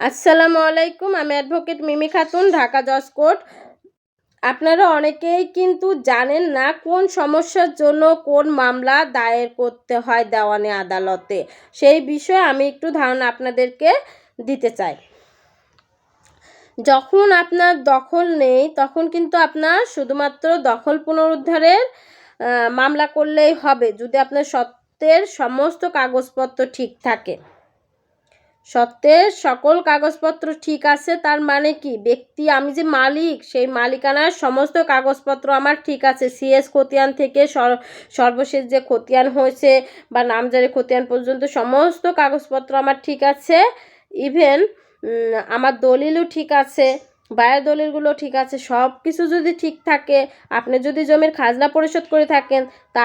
আসসালামু আলাইকুম, আমি অ্যাডভোকেট মিমি খাতুন, ঢাকা জজ কোর্ট। আপনারা অনেকেই কিন্তু জানেন না কোন সমস্যার জন্য কোন মামলা দায়ের করতে হয় দেওয়ানি আদালতে। সেই বিষয়ে আমি একটু ধারণা আপনাদেরকে দিতে চাই। যখন আপনার দখল নেই, তখন কিন্তু আপনার শুধুমাত্র দখল পুনরুদ্ধারের মামলা করলেই হবে, যদি আপনার সত্ত্বের সমস্ত কাগজপত্র ঠিক থাকে। সত্ত্বের সকল কাগজপত্র ঠিক আছে, তার মানে কি? ব্যক্তি, আমি যে মালিক, সেই মালিকানার সমস্ত কাগজপত্র আমার ঠিক আছে। সিএস খতিয়ান থেকে সর- সর্বশেষ যে খতিয়ান হয়েছে বা নামজারি খতিয়ান পর্যন্ত সমস্ত কাগজপত্র আমার ঠিক আছে। ইভেন আমার দলিলও ঠিক আছে, বায়ের দলিলগুলো ঠিক আছে সব কিছু যদি ঠিক থাকে, আপনি যদি জমির খাজনা পরিশোধ করে থাকেন তা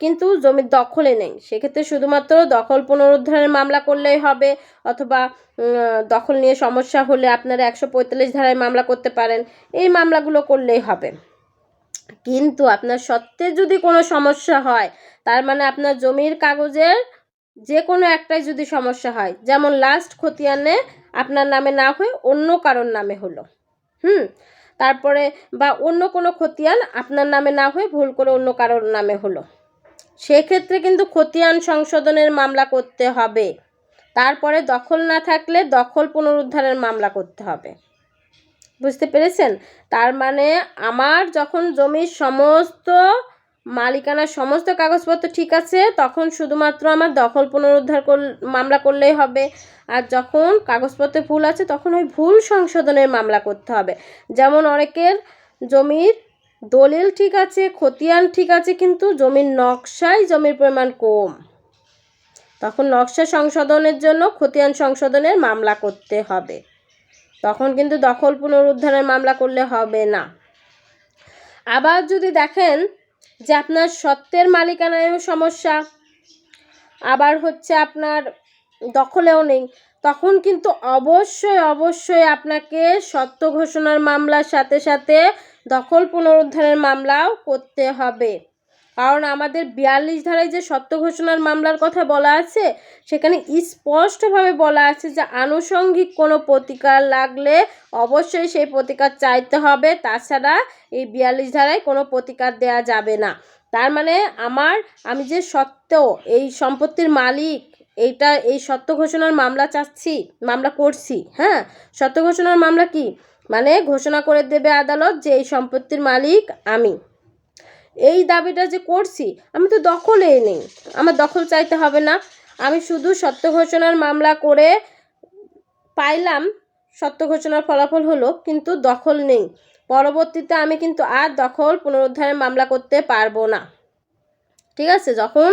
কিন্তু জমির দখলে নেই। সেক্ষেত্রে শুধুমাত্র দখল পুনরুদ্ধারের মামলা করলেই হবে অথবা দখল নিয়ে সমস্যা হলে আপনারা একশো পঁয়তাল্লিশ ধারায় মামলা করতে পারেন। এই মামলাগুলো করলেই হবে। কিন্তু আপনার সত্ত্বে যদি কোনো সমস্যা হয়, তার মানে আপনার জমির কাগজের যে কোনো একটাই যদি সমস্যা হয়, যেমন লাস্ট খতিয়ানে আপনার নামে না হয়ে অন্য কারোর নামে হলো। হুম? তারপরে বা অন্য কোনো খতিয়ান আপনার নামে না হয়ে ভুল করে অন্য কারোর নামে হলো। সেক্ষেত্রে কিন্তু খতিয়ান সংশোধনের মামলা করতে হবে। তারপরে দখল না থাকলে দখল পুনরুদ্ধারের মামলা করতে হবে। বুঝতে পেরেছেন? তার মানে আমার যখন জমির সমস্ত মালিকানার সমস্ত কাগজপত্র ঠিক আছে, তখন শুধুমাত্র আমার দখল পুনরুদ্ধার মামলা করলেই হবে। আর যখন কাগজপত্রে ভুল আছে, তখন ওই ভুল সংশোধনের মামলা করতে হবে। যেমন অনেকের জমির দলিল ঠিক আছে, খতিয়ান ঠিক আছে, কিন্তু জমির নকশায় জমির পরিমাণ কম। তখন নকশা সংশোধনের জন্য খতিয়ান সংশোধনের মামলা করতে হবে। তখন কিন্তু দখল পুনরুদ্ধারের মামলা করলে হবে না। আবার যদি দেখেন যে আপনার সত্ত্বের মালিকানায়ও সমস্যা, আবার হচ্ছে আপনার দখলেও নেই তখন কিন্তু অবশ্যই অবশ্যই আপনাকে সত্য ঘোষণার মামলার সাথে সাথে দখল পুনরুদ্ধারের মামলাও করতে হবে। কারণ আমাদের বিয়াল্লিশ ধারায় যে সত্য ঘোষণার মামলার কথা বলা আছে, সেখানে স্পষ্টভাবে বলা আছে যে আনুষঙ্গিক কোনো প্রতিকার লাগলে অবশ্যই সেই প্রতিকার চাইতে হবে। তাছাড়া এই বিয়াল্লিশ ধারায় কোনো প্রতিকার দেয়া যাবে না। তার মানে আমার, আমি যে সত্য, এই সম্পত্তির মালিক এইটা, এই সত্য ঘোষণার মামলা চাচ্ছি, মামলা করছি হ্যাঁ? সত্য ঘোষণার মামলা কি? মানে ঘোষণা করে দেবে আদালত যে এই সম্পত্তির মালিক আমি। এই দাবিটা যে করছি, আমি তো দখলেই নেই, আমার দখল চাইতে হবে না। আমি শুধু সত্য ঘোষণার মামলা করে পাইলাম, সত্য ঘোষণার ফলাফল হলো, কিন্তু দখল নেই। পরবর্তীতে আমি কিন্তু আর দখল পুনরুদ্ধারের মামলা করতে পারব না। ঠিক আছে? যখন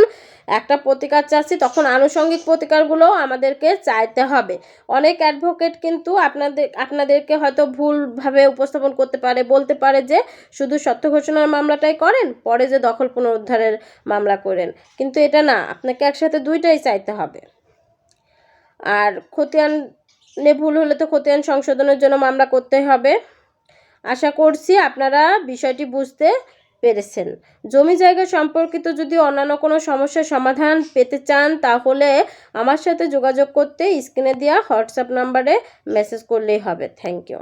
একটা প্রতিকার চাচ্ছি, তখন আনুষঙ্গিক প্রতিকারগুলো আমাদেরকে চাইতে হবে। অনেক অ্যাডভোকেট কিন্তু আপনাদের, আপনাদেরকে হয়তো ভুলভাবে উপস্থাপন করতে পারে, বলতে পারে যে শুধু সত্য ঘোষণার মামলাটাই করেন, পরে যে দখল পুনরুদ্ধারের মামলা করেন। কিন্তু এটা না, আপনাকে একসাথে দুইটাই চাইতে হবে। আর খতিয়ানে ভুল হলে তো খতিয়ান সংশোধনের জন্য মামলা করতে হবে। আশা করছি আপনারা বিষয়টি বুঝতে পেরেছেন। জমি জায়গা সম্পর্কিত যদি অন্যান্য কোনো সমস্যার সমাধান পেতে চান, তাহলে আমার সাথে যোগাযোগ করতে স্ক্রিনে দেওয়া হোয়াটসঅ্যাপ নাম্বারে মেসেজ করলেই হবে। Thank you.